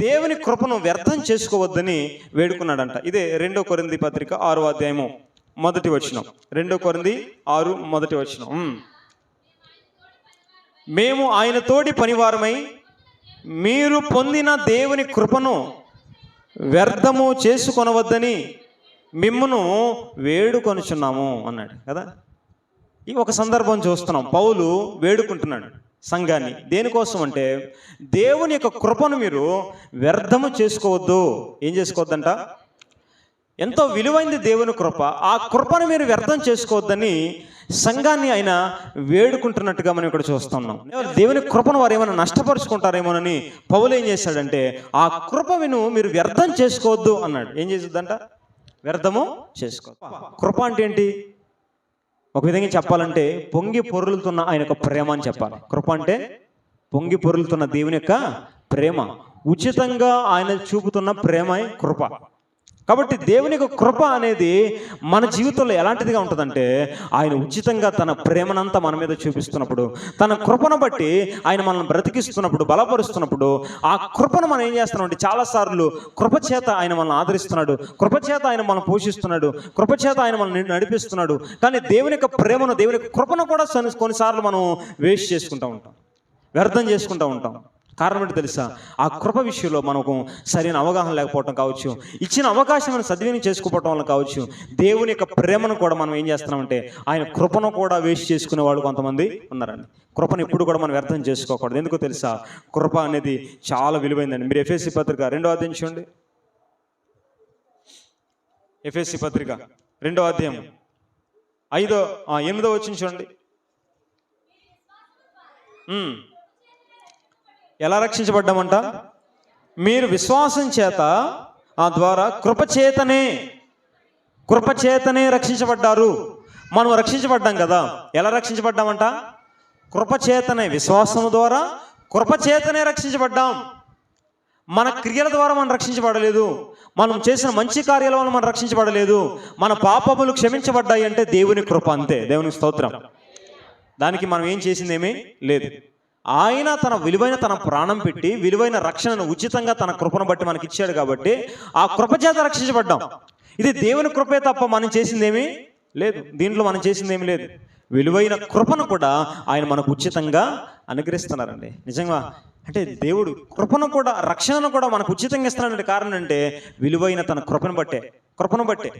దేవుని కృపను వ్యర్థం చేసుకోవద్దని వేడుకున్నాడంట. ఇదే రెండో కొరింది పత్రిక ఆరో అధ్యాయము మొదటి వచనం. రెండో కొరింది ఆరు మొదటి వచనం. మేము ఆయన తోటి పనివారమై మీరు పొందిన దేవుని కృపను వ్యర్థము చేసుకొనవద్దని మిమ్మను వేడుకొనుచున్నాము అన్నాడు కదా. ఈ ఒక సందర్భం చూస్తున్నాం. పౌలు వేడుకుంటున్నాడు. సంఘాన్ని. దేనికోసం అంటే దేవుని యొక్క కృపను మీరు వ్యర్థము చేసుకోవద్దు. ఏం చేసుకోవద్దంట? ఎంతో విలువైంది దేవుని కృప. ఆ కృపను మీరు వ్యర్థం చేసుకోవద్దని సంఘాన్ని ఆయన వేడుకుంటున్నట్టుగా మనం ఇక్కడ చూస్తున్నాం. దేవుని కృపను వారు ఏమైనా నష్టపరుచుకుంటారేమోనని పౌలు ఏం చేశాడంటే ఆ కృప విను మీరు వ్యర్థం చేసుకోవద్దు అన్నాడు. ఏం చేసిద్దంట? వ్యర్థము చేసుకోవద్దు కృప అంటే ఏంటి? ఒక విధంగా చెప్పాలంటే పొంగి పొరులుతున్న ఆయన యొక్క ప్రేమ అని చెప్పాలి. కృప అంటే పొంగి పొరులుతున్న దేవుని యొక్క ప్రేమ. ఉచితంగా ఆయన చూపుతున్న ప్రేమ కృప. కాబట్టి దేవుని యొక్క కృప అనేది మన జీవితంలో ఎలాంటిదిగా ఉంటుందంటే ఆయన ఉచితంగా తన ప్రేమనంతా మన మీద చూపిస్తున్నప్పుడు తన కృపను బట్టి ఆయన మనల్ని బ్రతికిస్తున్నప్పుడు బలపరుస్తున్నప్పుడు ఆ కృపను మనం ఏం చేస్తున్నామంటే చాలాసార్లు కృపచేత ఆయన మనల్ని ఆదరిస్తున్నాడు కృపచేత ఆయన మనం పోషిస్తున్నాడు కృపచేత ఆయన మనల్ని నడిపిస్తున్నాడు. కానీ దేవుని యొక్క ప్రేమను దేవుని యొక్క కృపను కూడా కొన్ని- కొన్నిసార్లు మనం వేస్ట్ చేసుకుంటూ ఉంటాం వ్యర్థం చేసుకుంటూ ఉంటాం. కారణం ఏంటి తెలుసా? ఆ కృప విషయంలో మనకు సరైన అవగాహన లేకపోవటం కావచ్చు. ఇచ్చిన అవకాశం మనం సద్వినియోగం చేసుకోవటం వల్ల కావచ్చు. దేవుని యొక్క ప్రేమను కూడా మనం ఏం చేస్తున్నామంటే ఆయన కృపను కూడా వేస్ట్ చేసుకునే వాళ్ళు కొంతమంది ఉన్నారండి. కృపను ఎప్పుడు కూడా మనం వ్యర్థం చేసుకోకూడదు. ఎందుకో తెలుసా? కృప అనేది చాలా విలువైందండి. మీరు ఎఫ్ఎస్సి పత్రిక రెండో అధ్యాయం చూడండి. ఎఫ్ఎస్సి పత్రిక రెండో అధ్యాయం. ఐదో ఎనిమిదో వచ్చింది చూడండి. ఎలా రక్షించబడ్డామంట? మీరు విశ్వాసం చేత ఆ ద్వారా కృపచేతనే కృపచేతనే రక్షించబడ్డారు. మనం రక్షించబడ్డాం కదా. ఎలా రక్షించబడ్డామంట? కృపచేతనే విశ్వాసం ద్వారా కృపచేతనే రక్షించబడ్డాం. మన క్రియల ద్వారా మనం రక్షించబడలేదు. మనం చేసిన మంచి కార్యాల వల్ల మనం రక్షించబడలేదు. మన పాపములు క్షమించబడ్డాయి అంటే దేవుని కృప అంతే. దేవుని స్తోత్రం. దానికి మనం ఏం చేసిందేమీ లేదు. ఆయన తన విలువైన తన ప్రాణం పెట్టి విలువైన రక్షణను ఉచితంగా తన కృపను బట్టి మనకి ఇచ్చాడు కాబట్టి ఆ కృప చేత రక్షించబడ్డాం. ఇది దేవుని కృపే తప్ప మనం చేసిందేమీ లేదు. దీంట్లో మనం చేసిందేమీ లేదు. విలువైన కృపను కూడా ఆయన మనకు ఉచితంగా అనుగ్రహిస్తున్నారండి. నిజంగా అంటే దేవుడు కృపను కూడా రక్షణను కూడా మనకు ఉచితంగా ఇస్తున్నాడు కారణం అంటే విలువైన తన కృపను బట్టే కృపను బట్టే.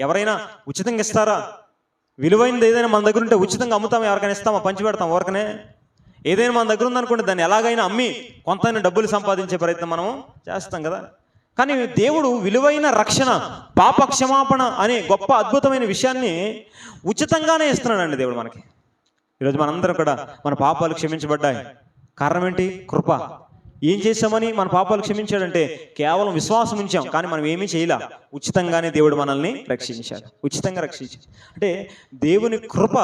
ఎవరైనా ఉచితంగా ఇస్తారా? విలువైనది ఏదైనా మన దగ్గర ఉంటే ఉచితంగా అమ్ముతాం ఎవరికైనా ఇస్తామా? పంచి పెడతాం ఎవరికనే? ఏదైనా మన దగ్గర ఉందనుకోండి దాన్ని ఎలాగైనా అమ్మి కొంత డబ్బులు సంపాదించే ప్రయత్నం మనం చేస్తాం కదా. కానీ దేవుడు విలువైన రక్షణ పాప క్షమాపణ అనే గొప్ప అద్భుతమైన విషయాన్ని ఉచితంగానే ఇస్తున్నాడండి దేవుడు మనకి. ఈరోజు మనందరం కూడా మన పాపాలు క్షమించబడ్డాయి. కారణం ఏంటి? కృప. ఏం చేశామని మన పాపాలు క్షమించాడంటే కేవలం విశ్వాసం ఉంచాం కానీ మనం ఏమీ చేయలే. ఉచితంగానే దేవుడు మనల్ని రక్షించాడు. ఉచితంగా రక్షించాడు. అంటే దేవుని కృప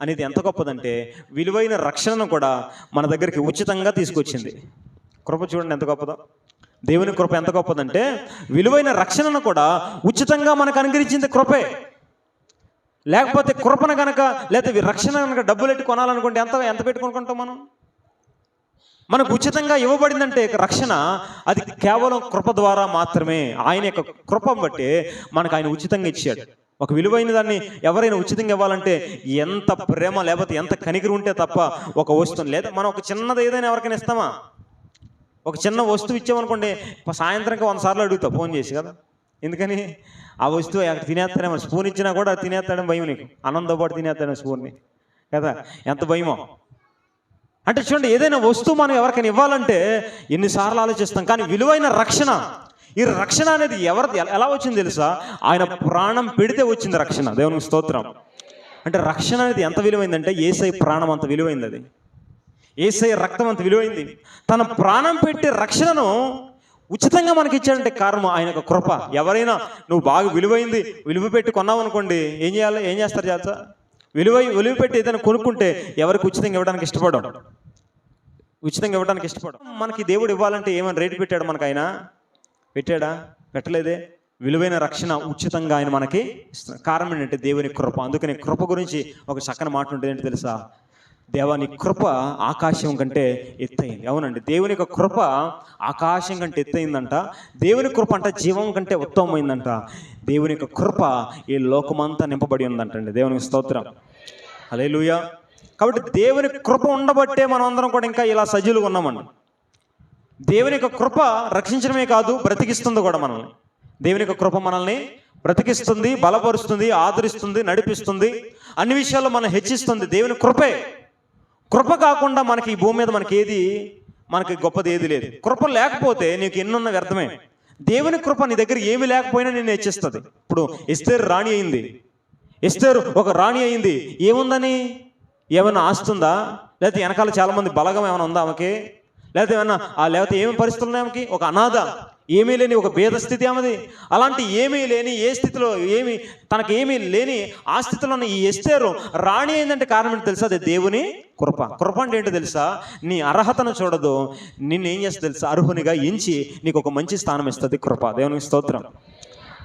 అనేది ఎంత గొప్పదంటే విలువైన రక్షణను కూడా మన దగ్గరికి ఉచితంగా తీసుకొచ్చింది. కృప చూడండి ఎంత గొప్పదో. దేవుని కృప ఎంత గొప్పదంటే విలువైన రక్షణను కూడా ఉచితంగా మనకు అనుగ్రహించింది కృపే. లేకపోతే కృపను కనుక లేకపోతే రక్షణ కనుక డబ్బులు పెట్టి కొనాలనుకుంటే ఎంత ఎంత పెట్టుకుంటాం మనం? మనకు ఉచితంగా ఇవ్వబడిందంటే రక్షణ అది కేవలం కృప ద్వారా మాత్రమే. ఆయన యొక్క కృప బట్టి మనకు ఆయన ఉచితంగా ఇచ్చాడు. ఒక విలువైన దాన్ని ఎవరైనా ఉచితంగా ఇవ్వాలంటే ఎంత ప్రేమ లేకపోతే ఎంత కనిగిరి ఉంటే తప్ప ఒక వస్తువు లేదా మనం ఒక చిన్నది ఏదైనా ఎవరికైనా ఇస్తామా? ఒక చిన్న వస్తువు ఇచ్చామనుకోండి సాయంత్రంకి వంద సార్లు అడుగుతావు ఫోన్ చేసి కదా. ఎందుకని? ఆ వస్తువు అక్కడ తినేస్తాడేమో స్పూన్ ఇచ్చినా కూడా తినేస్తాడని భయం నీకు. అన్నంతో పాటు తినేస్తాడేమో స్పూన్ని. కదా? ఎంత భయమో? అంటే చూడండి ఏదైనా వస్తువు మనం ఎవరికైనా ఇవ్వాలంటే ఎన్నిసార్లు ఆలోచిస్తాం కానీ విలువైన రక్షణ ఈ రక్షణ అనేది ఎవరి ఎలా వచ్చింది తెలుసా? ఆయన ప్రాణం పెడితే వచ్చింది రక్షణ దేవుని స్తోత్రం. అంటే రక్షణ అనేది ఎంత విలువైందంటే ఏసై ప్రాణం అంత విలువైంది అది. ఏసై రక్తం అంత విలువైంది. తన ప్రాణం పెట్టి రక్షణను ఉచితంగా మనకి ఇచ్చాడంటే కారణం ఆయన యొక్క కృప. ఎవరైనా నువ్వు బాగా విలువైంది విలువ పెట్టి కొన్నావు అనుకోండి ఏం చేయాలి ఏం చేస్తారు చేస్తా విలువ విలువ పెట్టి ఏదైనా కొనుక్కుంటే ఎవరికి ఉచితంగా ఇవ్వడానికి ఇష్టపడం ఉచితంగా ఇవ్వడానికి ఇష్టపడం మనకి దేవుడు ఇవ్వాలంటే ఏమైనా రేటు పెట్టాడు మనకు ఆయన పెట్టాడా? పెట్టలేదే. విలువైన రక్షణ ఉచితంగా ఆయన మనకి కారణం ఏంటంటే దేవుని కృప. అందుకని కృప గురించి ఒక చక్కని మాట ఉంటుంది ఏంటి తెలుసా? దేవాని కృప ఆకాశం కంటే ఎత్తయింది. అవునండి. దేవుని యొక్క కృప ఆకాశం కంటే ఎత్తయిందంట. దేవుని కృప అంట జీవం కంటే ఉత్తమమైందంట. దేవుని యొక్క కృప ఈ లోకమంతా నింపబడి ఉందంటండి. దేవుని స్తోత్రం. లూయ కాబట్టి దేవుని కృప ఉండబట్టే మనం అందరం కూడా ఇంకా ఇలా సజీలుగా ఉన్నామండి. దేవుని యొక్క కృప రక్షించడమే కాదు బ్రతికిస్తుంది కూడా మనల్ని. దేవుని యొక్క కృప మనల్ని బ్రతికిస్తుంది బలపరుస్తుంది ఆదరిస్తుంది నడిపిస్తుంది. అన్ని విషయాల్లో మనం హెచ్చిస్తుంది. దేవుని కృపే. కృప కాకుండా మనకి ఈ భూమి మీద మనకి ఏది మనకి గొప్పది ఏది లేదు. కృప లేకపోతే నీకు ఎన్నున్న వ్యర్థమే. దేవుని కృప నీ దగ్గర ఏమి లేకపోయినా నేను హెచ్చిస్తుంది. ఇప్పుడు ఎస్తేరు రాణి అయింది. ఎస్తేరు ఒక రాణి అయింది. ఏముందని? ఏమైనా ఆస్తుందా? లేకపోతే వెనకాల చాలామంది బలగం ఏమైనా ఉందా ఆమెకి? లేకపోతే ఏమైనా ఆ లేకపోతే ఏమి పరిస్థితులు ఉన్నాయి ఆమెకి? ఒక అనాథ. ఏమీ లేని ఒక భేద స్థితి ఆమెది. అలాంటి ఏమీ లేని ఏ స్థితిలో ఏమి తనకి ఏమీ లేని ఆ స్థితిలో ఉన్న ఈ ఎస్తేరు రాణి ఏంటంటే కారణం ఏంటి తెలుసా? అది దేవుని కృప. కృప అంటే ఏంటో తెలుసా? నీ అర్హతను చూడదు నిన్ను ఏం చేస్తుంది తెలుసా? అర్హునిగా ఎంచి నీకు ఒక మంచి స్థానం ఇస్తుంది కృప. దేవునికి స్తోత్రం.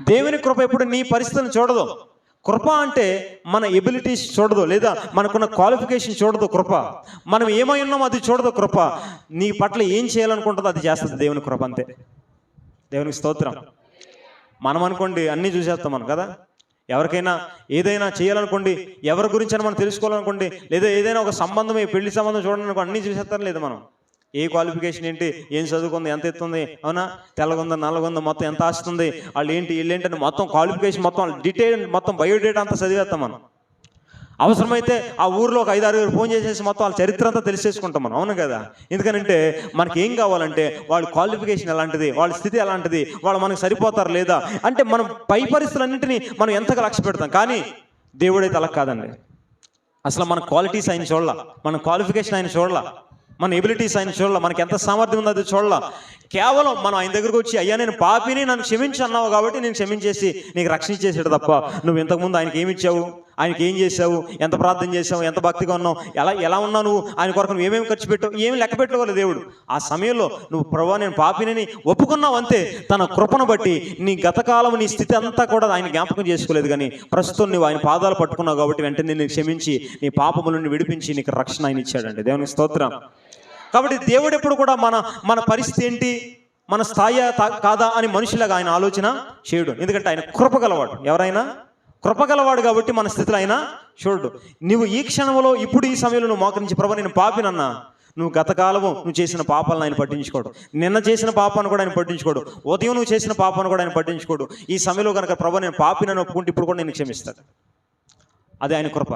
దేవుని కృప ఎప్పుడు నీ పరిస్థితిని చూడదు. కృప అంటే మన ఎబిలిటీస్ చూడదు లేదా మనకున్న క్వాలిఫికేషన్ చూడదు కృప. మనం ఏమై ఉన్నామో అది చూడదు కృప. నీ పట్ల ఏం చేయాలనుకుంటుందో అది చేస్తుంది దేవుని కృప అంతే. దేవునికి స్తోత్రం. మనం అనుకోండి అన్నీ చూసేస్తాం మనం కదా? ఎవరికైనా ఏదైనా చేయాలనుకోండి ఎవరి గురించి అయినా మనం తెలుసుకోవాలనుకోండి లేదా ఏదైనా ఒక సంబంధం పెళ్ళి సంబంధం చూడాలనుకో అన్నీ చూసేస్తాం లేదు మనం? ఏ క్వాలిఫికేషన్ ఏంటి? ఏం చదువుకుంది? ఎంత ఎత్తుంది? అవునా? తెల్లగుందా నల్లగుందా? మొత్తం ఎంత ఆస్తుంది? వాళ్ళు ఏంటి వీళ్ళు ఏంటని మొత్తం క్వాలిఫికేషన్ మొత్తం డీటెయిల్ మొత్తం బయోడేటా అంతా చదివేస్తాం మనం. అవసరమైతే ఆ ఊర్లో ఒక ఐదు ఆరుగురు ఫోన్ చేసేసి మొత్తం వాళ్ళ చరిత్ర అంతా తెలిసేసుకుంటాం మనం. అవును కదా? ఎందుకనంటే మనకి ఏం కావాలంటే వాళ్ళ క్వాలిఫికేషన్ ఎలాంటిది వాళ్ళ స్థితి ఎలాంటిది వాళ్ళు మనకు సరిపోతారు లేదా? అంటే మనం పై పరిస్థితులన్నింటినీ మనం ఎంతగా లక్ష్య పెడతాం. కానీ దేవుడైతే అలా కాదండి. అసలు మన క్వాలిటీస్ ఆయన చూడాల మన క్వాలిఫికేషన్ ఆయన చూడాల మన ఎబిలిటీస్ ఆయన చూడాల మనకి ఎంత సామర్థ్యం ఉందో అది చూడాల. కేవలం మనం ఆయన దగ్గరకు వచ్చి అయ్యా నేను పాపిని నన్ను క్షమించి అన్నావు కాబట్టి నేను క్షమించేసి నీకు రక్షించేసాడు తప్ప నువ్వు ఇంతకుముందు ఆయనకి ఏమి ఇచ్చావు? ఆయనకి ఏం చేసావు ఎంత ప్రార్థన చేసావు ఎంత భక్తిగా ఉన్నావు? ఎలా ఎలా ఉన్నావు నువ్వు? ఆయన కొరకు నువ్వు ఏమేమి ఖర్చు పెట్టావు? ఏమి లెక్క పెట్టుకోవాలి దేవుడు. ఆ సమయంలో నువ్వు ప్రభా నేను పాపినని ఒప్పుకున్నావు అంతే. తన కృపను బట్టి నీ గతకాలం నీ స్థితి అంతా కూడా ఆయన జ్ఞాపకం చేసుకోలేదు కానీ ప్రస్తుతం నువ్వు ఆయన పాదాలు పట్టుకున్నావు కాబట్టి వెంటనే నేను క్షమించి నీ పాపములను విడిపించి నీకు రక్షణ ఆయన ఇచ్చాడండి. దేవునికి స్తోత్రం. కాబట్టి దేవుడు ఎప్పుడు కూడా మన మన పరిస్థితి ఏంటి? మన స్థాయి కాదా అని మనుషులాగా ఆయన ఆలోచన చేయడు. ఎందుకంటే ఆయన కృపగలవాడు ఎవరైనా? కృపగలవాడు కాబట్టి మన స్థితిలో అయినా చూడు నువ్వు ఈ క్షణంలో ఇప్పుడు ఈ సమయంలో నువ్వు మోకరించి ప్రభు నేను పాపినన్నా నువ్వు గతకాలము నువ్వు చేసిన పాపాలను ఆయన పట్టించుకోడు. నిన్న చేసిన పాపాన్ని కూడా ఆయన పట్టించుకోడు. ఉదయం నువ్వు చేసిన పాపాన్ని కూడా ఆయన పట్టించుకోడు. ఈ సమయంలో కనుక ప్రభు నేను పాపినని ఒప్పుకుంటే ఇప్పుడు కూడా నేను క్షమిస్తాడు అదే ఆయన కృప.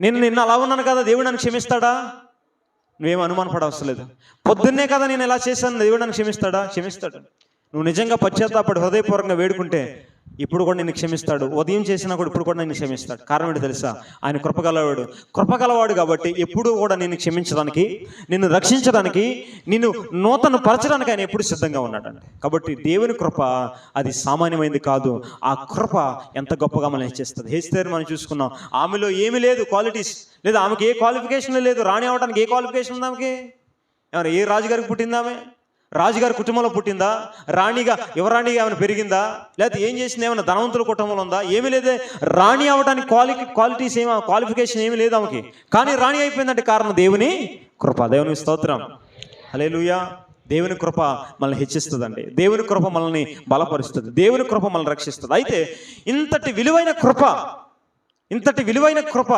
నేను నిన్న అలా ఉన్నాను కదా దేవుడు నన్ను క్షమిస్తాడా? నువ్వేం అనుమానపడవసరం లేదు. పొద్దున్నే కదా నేను ఎలా చేశాను దేవుడు నన్ను క్షమిస్తాడా? క్షమిస్తాడు. నువ్వు నిజంగా పశ్చాత్తాపడి హృదయపూర్వకంగా వేడుకుంటే ఇప్పుడు కూడా నిన్ను క్షమిస్తాడు. ఉదయం చేసినా కూడా ఇప్పుడు కూడా నిన్ను క్షమిస్తాడు. కారణం ఏంటి తెలుసా? ఆయన కృపగలవాడు. కృపగలవాడు కాబట్టి ఎప్పుడు కూడా నిన్ను క్షమించడానికి నిన్ను రక్షించడానికి నిన్ను నూతన పరచడానికి ఆయన ఎప్పుడు సిద్ధంగా ఉన్నాడండి కాబట్టి దేవుని కృప అది సామాన్యమైంది కాదు. ఆ కృప ఎంత గొప్పగా మనం హెచ్చిస్తుంది. హెచ్చితే మనం చూసుకున్నాం. ఆమెలో ఏమీ లేదు క్వాలిటీస్ లేదా ఆమెకి ఏ క్వాలిఫికేషన్ లేదు. రాణి అవడానికి ఏ క్వాలిఫికేషన్ ఉంది ఆమెకి? ఏమన్నా ఏ రాజుగారికి పుట్టిందామే రాజుగారి కుటుంబంలో పుట్టిందా? రాణిగా యువరాణిగా ఏమైనా పెరిగిందా? లేకపోతే ఏం చేసింది? ఏమైనా ధనవంతుల కుటుంబంలో ఉందా? ఏమీ లేదే. రాణి అవడానికి క్వాలి క్వాలిటీస్ ఏమో క్వాలిఫికేషన్ ఏమీ లేదు ఆమెకి. కానీ రాణి అయిపోయిందంటే కారణం దేవుని కృప. దేవుని స్తోత్రం. హలే దేవుని కృప మనల్ని హెచ్చిస్తుందండి. దేవుని కృప మనల్ని బలపరుస్తుంది. దేవుని కృప మనల్ని రక్షిస్తుంది. అయితే ఇంతటి విలువైన కృప ఇంతటి విలువైన కృప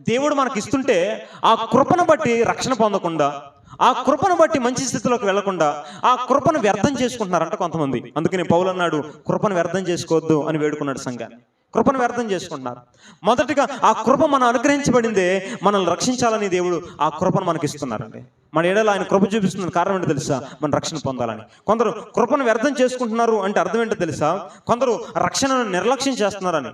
దేవుడు మనకి ఇస్తుంటే ఆ కృపను బట్టి రక్షణ పొందకుండా ఆ కృపను బట్టి మంచి స్థితిలోకి వెళ్ళకుండా ఆ కృపను వ్యర్థం చేసుకుంటున్నారంట కొంతమంది. అందుకని పౌలు అన్నాడు కృపను వ్యర్థం చేసుకోవద్దు అని వేడుకున్నాడు సంఘాన్ని. కృపను వ్యర్థం చేసుకుంటున్నారు. మొదటిగా ఆ కృప మనం అనుగ్రహించబడిందే మనల్ని రక్షించాలని దేవుడు ఆ కృపను మనకి ఇస్తున్నారండి మన ఏడలో ఆయన కృప చూపిస్తున్న కారణం ఏంటో తెలుసా? మన రక్షణ పొందాలని. కొందరు కృపను వ్యర్థం చేసుకుంటున్నారు అంటే అర్థం ఏంటో తెలుసా? కొందరు రక్షణను నిర్లక్ష్యం చేస్తున్నారని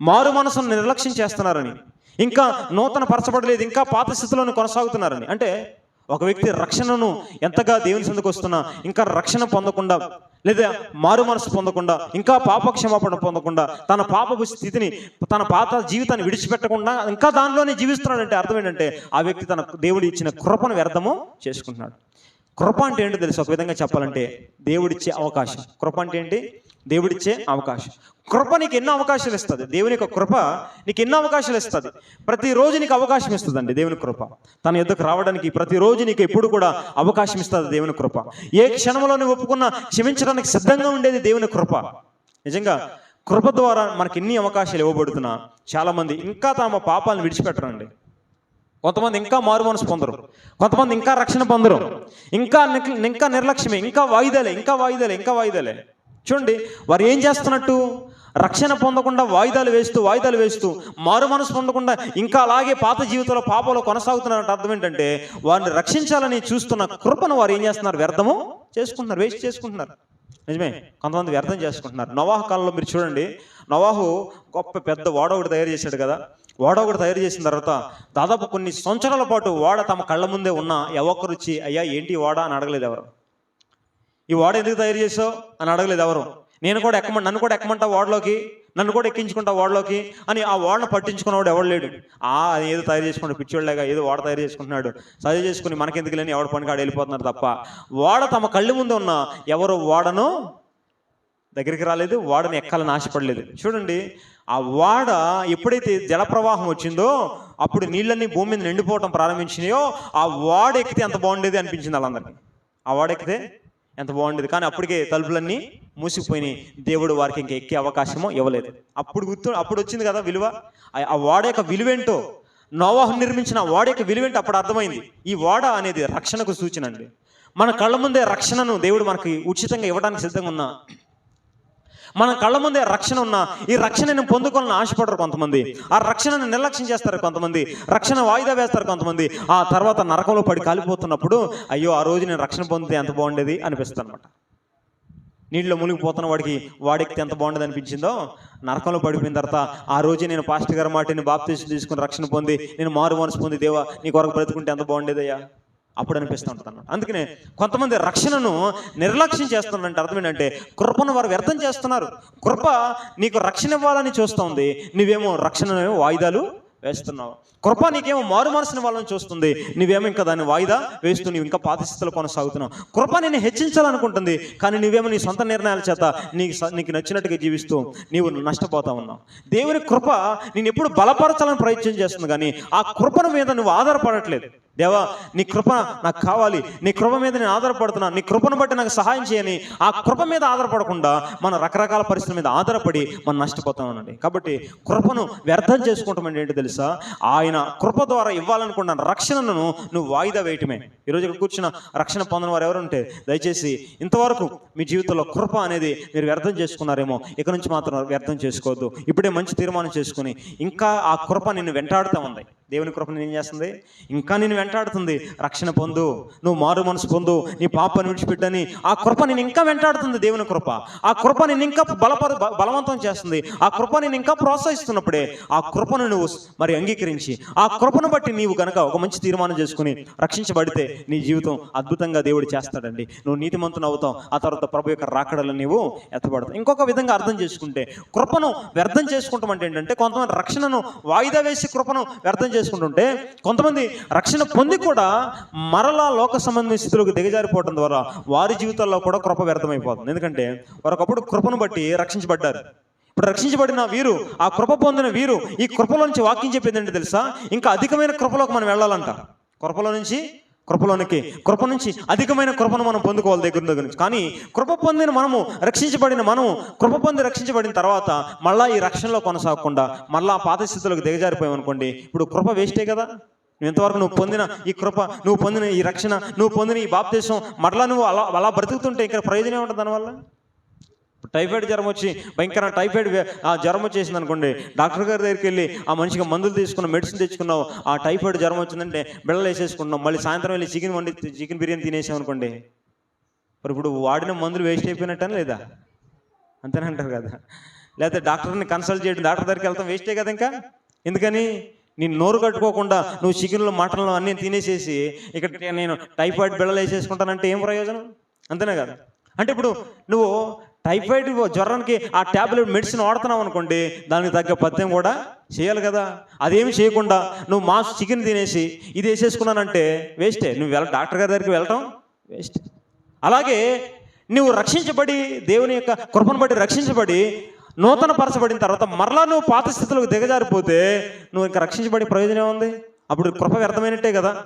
మారు మనసును నిర్లక్ష్యం చేస్తున్నారని ఇంకా నూతన పరచబడలేదు ఇంకా పాత స్థితిలోనే కొనసాగుతున్నారని. అంటే ఒక వ్యక్తి రక్షణను ఎంతగా దేవుని సందుకు వస్తున్నా ఇంకా రక్షణ పొందకుండా లేదా మారు మనసు పొందకుండా ఇంకా పాప క్షమాపణ పొందకుండా తన పాపపు స్థితిని తన పాత జీవితాన్ని విడిచిపెట్టకుండా ఇంకా దానిలోనే జీవిస్తున్నాడంటే అర్థం ఏంటంటే ఆ వ్యక్తి తన దేవుడు ఇచ్చిన కృపను వ్యర్థము చేసుకుంటున్నాడు. కృప అంటే ఏంటో తెలుసు? ఒక విధంగా చెప్పాలంటే దేవుడిచ్చే అవకాశం. కృప అంటే ఏంటి? దేవుడిచ్చే అవకాశం. కృప నీకు ఎన్నో అవకాశాలు ఇస్తుంది. దేవుని యొక్క కృప నీకు ఎన్నో అవకాశాలు ఇస్తుంది. ప్రతిరోజు నీకు అవకాశం ఇస్తుందండి దేవుని కృప. తన ఎద్దుకు రావడానికి ప్రతిరోజు నీకు ఎప్పుడు కూడా అవకాశం ఇస్తుంది దేవుని కృప. ఏ క్షణంలో నువ్వు ఒప్పుకున్నా క్షమించడానికి సిద్ధంగా ఉండేది దేవుని కృప. నిజంగా కృప ద్వారా మనకి ఎన్ని అవకాశాలు ఇవ్వబడుతున్నా చాలామంది ఇంకా తమ పాపాలను విడిచిపెట్టరండి. కొంతమంది ఇంకా మారు మనసు పొందరు. కొంతమంది ఇంకా రక్షణ పొందరు. ఇంకా ఇంకా నిర్లక్ష్యమే ఇంకా వాయిదాలే ఇంకా వాయిదాలే ఇంకా వాయిదాలే. చూడండి వారు ఏం చేస్తున్నట్టు? రక్షణ పొందకుండా వాయిదాలు వేస్తూ వాయిదాలు వేస్తూ మారు మనసు పొందకుండా ఇంకా అలాగే పాత జీవితంలో పాపంలో కొనసాగుతున్నారంటే అర్థం ఏంటంటే వారిని రక్షించాలని చూస్తున్న కృపను వారు ఏం చేస్తున్నారు? వ్యర్థము చేసుకుంటున్నారు వేస్ట్ చేసుకుంటున్నారు. నిజమే కొంతమంది వ్యర్థం చేసుకుంటున్నారు. నవాహు కాలంలో మీరు చూడండి నవాహు గొప్ప పెద్ద ఓడ ఒకటి తయారు చేశాడు కదా. ఓడ ఒకటి తయారు చేసిన తర్వాత దాదాపు కొన్ని సంవత్సరాల పాటు ఓడ తమ కళ్ళ ముందే ఉన్న ఎవరు వచ్చి అయ్యా ఏంటి ఓడ అని అడగలేదు ఎవరు. ఈ ఓడ ఎందుకు తయారు చేసావు అని అడగలేదు ఎవరు. నేను కూడా ఎక్కమంట నన్ను కూడా ఎక్కమంటా ఓడలోకి నన్ను కూడా ఎక్కించుకుంటా ఓడలోకి అని ఆ ఓడను పట్టించుకున్నవాడు ఎవడు లేడు. ఆ ఏదో తయారు చేసుకున్నాడు పిచ్చోళ్ళగా ఏదో ఓడ తయారు చేసుకుంటున్నాడు. చదివి చేసుకుని మనకెందుకు లేని ఎవడ పని కాడ వెళ్ళిపోతున్నారు తప్ప. ఓడ తమ కళ్ళు ముందు ఉన్న ఎవరు ఓడను దగ్గరికి రాలేదు వాడని ఎక్కాలని ఆశపడలేదు. చూడండి ఆ వాడ ఎప్పుడైతే జలప్రవాహం వచ్చిందో అప్పుడు నీళ్ళన్నీ భూమి మీద నిండిపోవటం ప్రారంభించినాయో ఆ వాడ ఎక్కితే ఎంత బాగుండేది అనిపించింది వాళ్ళందరికీ. ఆ వాడ ఎక్కితే ఎంత బాగుండేది. కానీ అప్పటికే తలుపులన్నీ మూసిపోయినాయి. దేవుడు వారికి ఇంకా ఎక్కే అవకాశము ఇవ్వలేదు. అప్పుడు గుర్తు అప్పుడు వచ్చింది కదా విలువ? ఆ- వాడ యొక్క విలువేంటో? నోవాహం నిర్మించిన ఆ వాడ యొక్క విలువేంటో అప్పుడు అర్థమైంది. ఈ వాడ అనేది రక్షణకు సూచన అండి. మన కళ్ళ ముందే రక్షణను దేవుడు మనకి ఉచితంగా ఇవ్వడానికి సిద్ధంగా ఉన్నా మన కళ్ళ ముందే రక్షణ ఉన్న ఈ రక్షణను పొందుకోవాలని ఆశపడరు కొంతమంది. ఆ రక్షణను నిర్లక్ష్యం చేస్తారు కొంతమంది. రక్షణ వాయిదా వేస్తారు కొంతమంది. ఆ తర్వాత నరకంలో పడి కాలిపోతున్నప్పుడు అయ్యో ఆ రోజు నేను రక్షణ పొందితే ఎంత బాగుండేది అనిపిస్తుంది అనమాట నీటిలో మునిగిపోతున్న వాడికి వాడికి ఎంత బాగుండదు అనిపించిందో నరకంలో పడిపోయిన తర్వాత ఆ రోజు నేను పాస్టర్ గారి మాటని బాప్తీసు తీసుకుని రక్షణ పొంది నేను మారు మనసు పొంది దేవా నీ కొరకు బ్రతుకుంటే ఎంత బాగుండేదయ్యా? అప్పుడు అనిపిస్తూ ఉంటుంది అందుకనే కొంతమంది రక్షణను నిర్లక్ష్యం చేస్తున్నారంటే అర్థం ఏంటంటే కృపను వారు వ్యర్థం చేస్తున్నారు. కృప నీకు రక్షణ ఇవ్వాలని చూస్తుంది నువ్వేమో రక్షణను వాయిదాలు వేస్తున్నావు. కృప నీకేమో మారు మనసుని వాళ్ళని చూస్తుంది నువ్వేమో ఇంకా దాన్ని వాయిదా వేస్తూ నువ్వు ఇంకా పాత కొనసాగుతున్నావు. కృప నేను హెచ్చించాలనుకుంటుంది కానీ నువ్వేమో నీ సొంత నిర్ణయాల చేత నీకు స- నీకు నచ్చినట్టుగా జీవిస్తూ నీవు నష్టపోతా ఉన్నావు. దేవుని కృప నేను ఎప్పుడు బలపరచాలని ప్రయత్నం చేస్తుంది కానీ ఆ కృపను మీద నువ్వు ఆధారపడట్లేదు. దేవా నీ కృప నాకు కావాలి. నీ కృప మీద నేను ఆధారపడుతున్నాను నీ కృపను బట్టి నాకు సహాయం చేయని ఆ కృప మీద ఆధారపడకుండా మన రకరకాల పరిస్థితుల మీద ఆధారపడి మనం నష్టపోతామనండి కాబట్టి కృపను వ్యర్థం చేసుకుంటాం అంటే ఏంటో తెలుసా? ఆయన కృప ద్వారా ఇవ్వాలనుకున్న రక్షణను నువ్వు వాయిదా వేయటమే. ఈరోజు ఇక్కడ కూర్చున్న రక్షణ పొందిన వారు ఎవరుంటే దయచేసి ఇంతవరకు మీ జీవితంలో కృప అనేది మీరు వ్యర్థం చేసుకున్నారేమో ఇక నుంచి మాత్రం వ్యర్థం చేసుకోవద్దు. ఇప్పుడే మంచి తీర్మానం చేసుకుని ఇంకా ఆ కృప నిన్ను వెంటాడుతూ ఉంది. దేవుని కృప నేను ఏం చేస్తుంది? ఇంకా నేను వెంటాడుతుంది. రక్షణ పొందు. నువ్వు మారు మనసు పొందు. నీ పాపను విడిచిపెట్టని. ఆ కృప నేను ఇంకా వెంటాడుతుంది దేవుని కృప. ఆ కృప నేను ఇంకా బలపర బలవంతం చేస్తుంది. ఆ కృప నేను ఇంకా ప్రోత్సహిస్తున్నప్పుడే ఆ కృపను నువ్వు మరి అంగీకరించి ఆ కృపను బట్టి నీవు గనక ఒక మంచి తీర్మానం చేసుకుని రక్షించబడితే నీ జీవితం అద్భుతంగా దేవుడు చేస్తాడండి. నువ్వు నీతిమంతుని అవుతావు. ఆ తర్వాత ప్రభు యొక్క రాకడలు నీవు ఎత్తబడతావు. ఇంకొక విధంగా అర్థం చేసుకుంటే కృపను వ్యర్థం చేసుకుంటాం అంటే ఏంటంటే కొంతమంది రక్షణను వాయిదా వేసి కృపను వ్యర్థం చేసుకుంటుంటే కొంతమంది రక్షణ పొంది కూడా మరలా లోక సంబంధమైన స్థితిలోకి దిగజారిపోవడం ద్వారా వారి జీవితాల్లో కూడా కృప వ్యర్థమైపోతుంది. ఎందుకంటే వారు ఒకప్పుడు కృపను బట్టి రక్షించబడ్డారు. ఇప్పుడు రక్షించబడిన వీరు ఆ కృప పొందిన వీరు ఈ కృపలో నుంచి వాక్యం చెప్పింది ఏంటంటే తెలుసా? ఇంకా అధికమైన కృపలోకి మనం వెళ్ళాలంట కృపలో నుంచి కృపలోనికి కృప నుంచి అధికమైన కృపను మనం పొందుకోవాలి దగ్గర దగ్గర నుంచి. కానీ కృప పొందిన మనము రక్షించబడిన మనము కృప పొంది రక్షించబడిన తర్వాత మళ్ళీ ఈ రక్షణలో కొనసాగకుండా మళ్ళా పాత స్థితిలోకి దిగజారిపోయామనుకోండి ఇప్పుడు కృప వేస్టే కదా? ఎంతవరకు ఇంతవరకు నువ్వు పొందిన ఈ కృప నువ్వు పొందిన ఈ రక్షణ నువ్వు పొందిన ఈ బాప్తీసం మరలా నువ్వు అలా అలా బ్రతుకుతుంటే ఇక్కడ ప్రయోజనం ఉంటుంది దానివల్ల? టైఫాయిడ్ జ్వరం వచ్చి భయంకర టైఫాయిడ్ ఆ జ్వరం వచ్చేసింది అనుకోండి డాక్టర్ గారి దగ్గరికి వెళ్ళి ఆ మనిషికి మందులు తీసుకున్నావు మెడిసిన్ తెచ్చుకున్నావు ఆ టైఫాయిడ్ జ్వరం వచ్చిందంటే బిళ్ళలు వేసేసుకున్నావు మళ్ళీ సాయంత్రం వెళ్ళి చికెన్ వండి చికెన్ బిర్యానీ తినేసాం అనుకోండి. మరి ఇప్పుడు వాడిన మందులు వేస్ట్ అయిపోయినట్టని లేదా? అంతేనంటారు కదా? లేకపోతే డాక్టర్ని కన్సల్ట్ చేయడం డాక్టర్ దగ్గరికి వెళ్తాం వేస్టే కదా ఇంకా? ఎందుకని? నేను నోరు కట్టుకోకుండా నువ్వు చికెన్లో మటన్లు అన్నీ తినేసేసి ఇక్కడ నేను టైఫాయిడ్ బిళ్ళలు వేసేసుకుంటానంటే ఏం ప్రయోజనం? అంతేనే కదా? అంటే ఇప్పుడు నువ్వు టైఫాయిడ్ జ్వరానికి ఆ ట్యాబ్లెట్ మెడిసిన్ వాడుతున్నావు అనుకోండి దానికి తగ్గ పథ్యం కూడా చేయాలి కదా. అదేమి చేయకుండా నువ్వు మాస్ చికెన్ తినేసి ఇది వేసేసుకున్నానంటే వేస్టే. నువ్వు వెళ్ళ డాక్టర్ గారి దగ్గరికి వెళ్ళటం వేస్ట్. అలాగే నువ్వు రక్షించబడి దేవుని యొక్క కృపను బట్టి రక్షించబడి నూతన పరచబడిన తర్వాత మరలా నువ్వు పాత స్థితిలోకి దిగజారిపోతే నువ్వు ఇంకా రక్షించబడి ప్రయోజనం ఉంది అప్పుడు కృప వ్యర్థమైనట్టే కదా.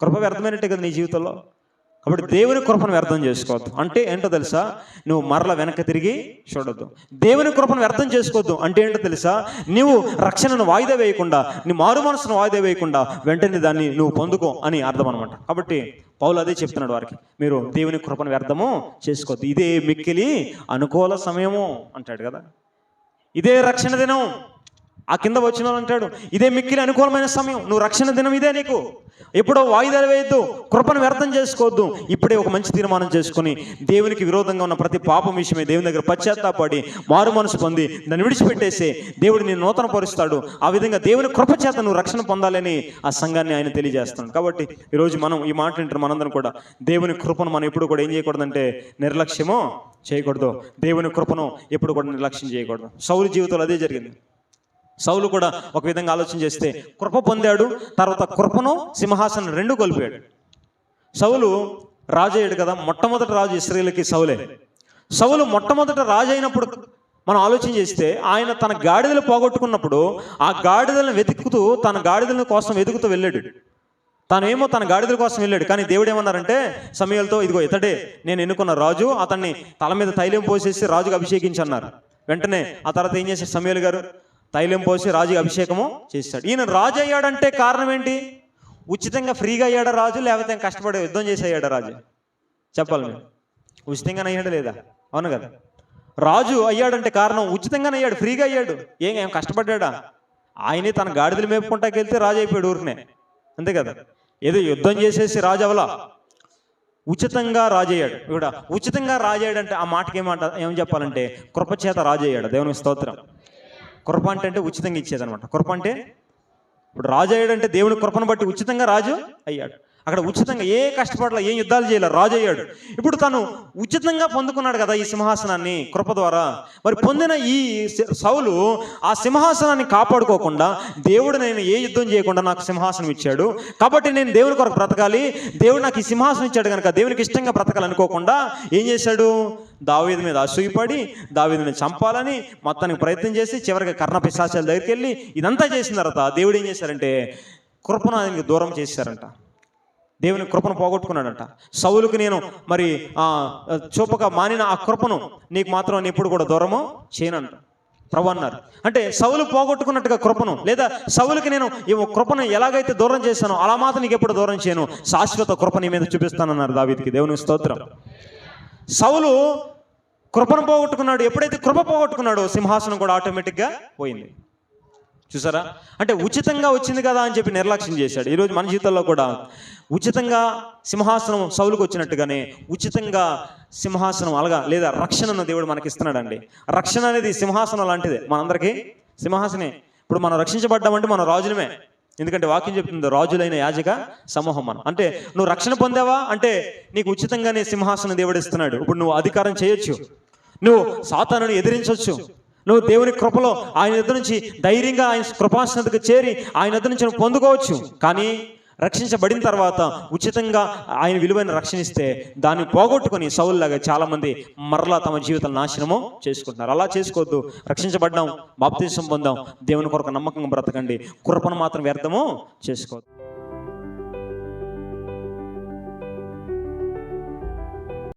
కృప వ్యర్థమైనట్టే కదా నీ జీవితంలో. కాబట్టి దేవుని కృపను వ్యర్థం చేసుకోవద్దు. అంటే ఏంటో తెలుసా? నువ్వు మరల వెనక్కి తిరిగి చూడొద్దు. దేవుని కృపను వ్యర్థం చేసుకోవద్దు. అంటే ఏంటో తెలుసా? నువ్వు రక్షణను వాయిదా వేయకుండా నీ మారు మనసును వాయిదా వేయకుండా వెంటనే దాన్ని నువ్వు పొందుకో అని అర్థం అనమాట కాబట్టి పౌలు అదే చెప్తున్నాడు వారికి. మీరు దేవుని కృపను వ్యర్థము చేసుకోవద్దు. ఇదే మిక్కిలి అనుకూల సమయము అంటాడు కదా. ఇదే రక్షణ దినం. ఆ కింద వచ్చిన వాళ్ళు అంటాడు ఇదే మిక్కిలి అనుకూలమైన సమయం. నువ్వు రక్షణ దినం ఇదే నీకు. ఎప్పుడో వాయిదాలు వేయొద్దు కృపను వ్యర్థం చేసుకోవద్దు. ఇప్పుడే ఒక మంచి తీర్మానం చేసుకుని దేవునికి విరోధంగా ఉన్న ప్రతి పాపం విషయమే దేవుని దగ్గర పశ్చాత్తాపడి మారు మనసు పొంది దాన్ని విడిచిపెట్టేసి దేవుడు నేను నూతన పరుస్తాడు ఆ విధంగా దేవుని కృప చేత నువ్వు రక్షణ పొందాలని ఆ సంఘాన్ని ఆయన తెలియజేస్తున్నాడు. కాబట్టి ఈరోజు మనం ఈ మాట వింటారు మనందరం కూడా దేవుని కృపను మనం ఎప్పుడు కూడా ఏం చేయకూడదంటే నిర్లక్ష్యము చేయకూడదు. దేవుని కృపను ఎప్పుడు కూడా నిర్లక్ష్యం చేయకూడదు. సౌలు జీవితంలో అదే జరిగింది. సౌలు కూడా ఒక విధంగా ఆలోచన చేస్తే కృప పొందాడు తర్వాత కృపను సింహాసనం రెండు కోల్పోయాడు. సౌలు రాజు అయ్యాడు కదా మొట్టమొదటి రాజు ఇస్రాయేల్కి సౌలే. సౌలు మొట్టమొదట రాజు అయినప్పుడు మనం ఆలోచన చేస్తే ఆయన తన గాడిదలు పోగొట్టుకున్నప్పుడు ఆ గాడిదలను వెతుకుతూ తన గాడిదల కోసం వెతుకుతూ వెళ్ళాడు. తానేమో తన గాడిదల కోసం వెళ్ళాడు కానీ దేవుడు ఏమన్నారంటే సమయాలతో ఇదిగో ఇతడే నేను ఎన్నుకున్న రాజు అతన్ని తల మీద తైలం పోసేసి రాజుకు అభిషేకించన్నారు. వెంటనే ఆ తర్వాత ఏం చేశారు సమయాలు గారు? తైలం పోసి రాజుకి అభిషేకము చేశాడు ఈయన రాజు అయ్యాడంటే కారణం ఏంటి? ఉచితంగా ఫ్రీగా అయ్యాడా రాజు? లేకపోతే కష్టపడి యుద్ధం చేసి అయ్యాడా రాజు? చెప్పాలి మేము ఉచితంగానే అయ్యాడు లేదా? అవును కదా. రాజు అయ్యాడంటే కారణం ఉచితంగానే అయ్యాడు ఫ్రీగా అయ్యాడు. ఏం ఏం కష్టపడ్డా ఆయనే తన గాడిదలు మేపుకుంటాకి వెళ్తే రాజు అయిపోయాడు ఊరినే. అంతే కదా. ఏదో యుద్ధం చేసేసి రాజు అవలా. ఉచితంగా రాజయ్యాడు ఇక్కడ ఉచితంగా రాజయ్యాడంటే ఆ మాటకి ఏమంట ఏం చెప్పాలంటే కృపచేత రాజయ్యాడు దేవుని స్తోత్రం. కృప అంటే అంటే ఉచితంగా ఇచ్చేదనమాట కృప అంటే? ఇప్పుడు రాజు అయ్యాడంటే దేవుని కృపను బట్టి ఉచితంగా రాజు అయ్యాడు. అక్కడ ఉచితంగా ఏ కష్టపడలా ఏ యుద్ధాలు చేయలే రాజు అయ్యాడు. ఇప్పుడు తను ఉచితంగా పొందుకున్నాడు కదా ఈ సింహాసనాన్ని కృప ద్వారా. మరి పొందిన ఈ సౌలు ఆ సింహాసనాన్ని కాపాడుకోకుండా దేవుడు నేను ఏ యుద్ధం చేయకుండా నాకు సింహాసనం ఇచ్చాడు. కాబట్టి నేను దేవుని కొరకు బ్రతకాలి. దేవుడు నాకు ఈ సింహాసనం ఇచ్చాడు కనుక దేవునికి ఇష్టంగా బ్రతకాలనుకోకుండా ఏం చేశాడు? దావీదు మీద అసూయపడి దావీదుని చంపాలని మొత్తానికి ప్రయత్నం చేసి చివరికి కర్ణ పిశాచాల దగ్గరికి వెళ్ళి ఇదంతా చేసిన తర్వాత దేవుడు ఏం చేశారంటే కృపను ఆయనకి దూరం చేశారంట. దేవుని కృపను పోగొట్టుకున్నాడంట. సౌలుకు నేను మరి ఆ చూపక మానిన ఆ కృపను నీకు మాత్రం నేను ఎప్పుడు కూడా దూరము చేయనంట. ప్రభు అన్నారు. అంటే సవులు పోగొట్టుకున్నట్టుగా కృపను లేదా సవులకి నేను ఈ కృపను ఎలాగైతే దూరం చేశానో అలా మాత్రం నీకు ఎప్పుడు దూరం చేయను. శాశ్వత కృప నీ మీద చూపిస్తానన్నారు దావీదికి. దేవుని స్తోత్రం. సౌలు కృపను పోగొట్టుకున్నాడు. ఎప్పుడైతే కృప పోగొట్టుకున్నాడో సింహాసనం కూడా ఆటోమేటిక్గా పోయింది. చూసారా? అంటే ఉచితంగా వచ్చింది కదా అని చెప్పి నిర్లక్ష్యం చేశాడు. ఈరోజు మన జీవితంలో కూడా ఉచితంగా సింహాసనం సౌలుకు వచ్చినట్టుగానే ఉచితంగా సింహాసనం అలాగా లేదా రక్షణను దేవుడు మనకి ఇస్తున్నాడండి. రక్షణ అనేది సింహాసనం లాంటిదే. మనందరికీ సింహాసనే. ఇప్పుడు మనం రక్షించబడ్డామంటే మనం రాజులమే. ఎందుకంటే వాక్యం చెప్తుంది రాజులైన యాజక సమూహం మనం. అంటే నువ్వు రక్షణ పొందావా? అంటే నీకు ఉచితంగానే సింహాసనం దేవుడు ఇస్తున్నాడు. ఇప్పుడు నువ్వు అధికారం చేయొచ్చు. నువ్వు సాతానుని ఎదిరించవచ్చు నువ్వు దేవుని కృపలో ఆయన ఎదురు నుంచి ధైర్యంగా ఆయన కృపాసనకు చేరి ఆయన ఎదురు నుంచి పొందుకోవచ్చు. కానీ రక్షించబడిన తర్వాత ఉచితంగా ఆయన విలువైన రక్షణిస్తే దాన్ని పోగొట్టుకొని సౌల్లాగా చాలామంది మరలా తమ జీవితం నాశనము చేసుకుంటున్నారు. అలా చేసుకోవద్దు. రక్షించబడ్డాం బాప్తీసం పొందాం. దేవుని కొరకు నమ్మకంగా బ్రతకండి. కృపను మాత్రం వ్యర్థము చేసుకోవద్దు.